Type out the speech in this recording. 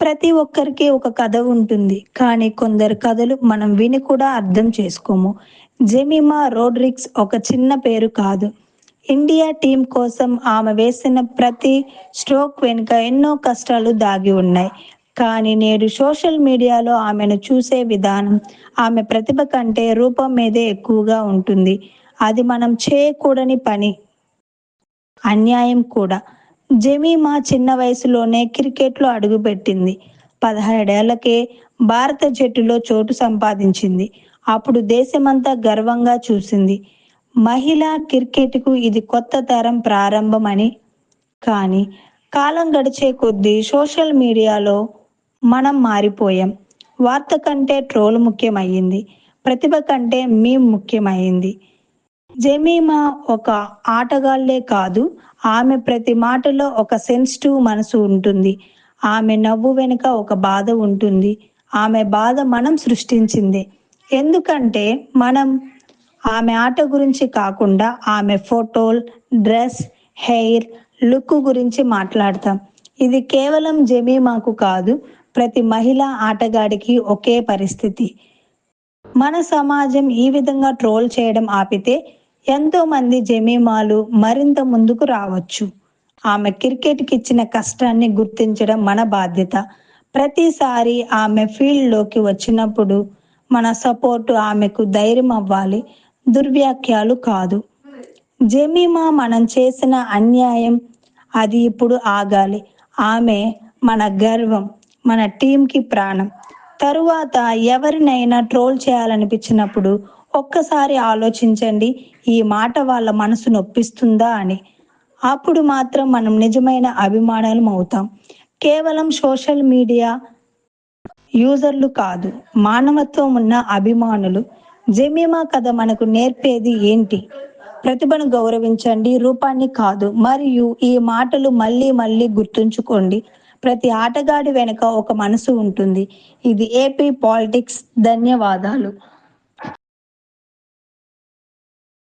ప్రతి ఒక్కరికి ఒక కథ ఉంటుంది. కానీ కొందరు కథలు మనం విని కూడా అర్థం చేసుకోము. జెమిమా రోడ్రిక్స్ ఒక చిన్న పేరు కాదు. ఇండియా టీం కోసం ఆమె వేసిన ప్రతి స్ట్రోక్ వెనుక ఎన్నో కష్టాలు దాగి ఉన్నాయి. కానీ నేడు సోషల్ మీడియాలో ఆమెను చూసే విధానం ఆమె ప్రతిభ కంటే రూపం మీదే ఎక్కువగా ఉంటుంది. అది మనం చేయకూడని పని. అన్యాయం కూడా. జమీమా చిన్న వయసులోనే క్రికెట్లో అడుగుపెట్టింది. పదహారేళ్ళకే భారత జట్టులో చోటు సంపాదించింది. అప్పుడు దేశమంతా గర్వంగా చూసింది. మహిళా క్రికెట్కు ఇది కొత్త తరం ప్రారంభమని. కానీ కాలం గడిచే కొద్దీ సోషల్ మీడియాలో మనం మారిపోయాం. వార్త కంటే ట్రోల్ ముఖ్యమయ్యింది. ప్రతిభ కంటే మీ ముఖ్యమైంది జమీమా ఒక ఆటగాళ్ళే కాదు ఆమె ప్రతి మాటలో ఒక సెన్సిటివ్ మనసు ఉంటుంది. ఆమె నవ్వు వెనుక ఒక బాధ ఉంటుంది. ఆమె బాధ మనం సృష్టించింది. ఎందుకంటే మనం ఆమె ఆట గురించి కాకుండా ఆమె ఫోటోలు డ్రెస్ హెయిర్ లుక్ గురించి మాట్లాడతాం. ఇది కేవలం జమీమాకు కాదు ప్రతి మహిళా ఆటగాడికి ఒకే పరిస్థితి. మన సమాజం ఈ విధంగా ట్రోల్ చేయడం ఆపితే ఎంతో మంది జమీమాలు మరింత ముందుకు రావచ్చు. ఆమె క్రికెట్కి ఇచ్చిన కష్టాన్ని గుర్తించడం మన బాధ్యత. ప్రతిసారి ఆమె ఫీల్డ్లోకి వచ్చినప్పుడు మన సపోర్టు ఆమెకు ధైర్యం అవ్వాలి దుర్వ్యాఖ్యలు కాదు. జమీమా మనం చేసిన అన్యాయం అది ఇప్పుడు ఆగాలి. ఆమె మన గర్వం మన టీంకి ప్రాణం. తరువాత ఎవరినైనా ట్రోల్ చేయాలనిపించినప్పుడు ఒక్కసారి ఆలోచించండి ఈ మాట వాళ్ళ మనసు నొప్పిస్తుందా అని. అప్పుడు మాత్రం మనం నిజమైన అభిమానులం అవుతాం. కేవలం సోషల్ మీడియా యూజర్లు కాదు మానవత్వం ఉన్న అభిమానులు. జమీమా కథ మనకు నేర్పేది ఏంటి? ప్రతిభను గౌరవించండి రూపాన్ని కాదు మరియు ఈ మాటలు మళ్ళీ మళ్ళీ గుర్తుంచుకోండి. ప్రతి ఆటగాడి వెనుక ఒక మనసు ఉంటుంది. ఇది ఏపీ పాలిటిక్స్ ధన్యవాదాలు.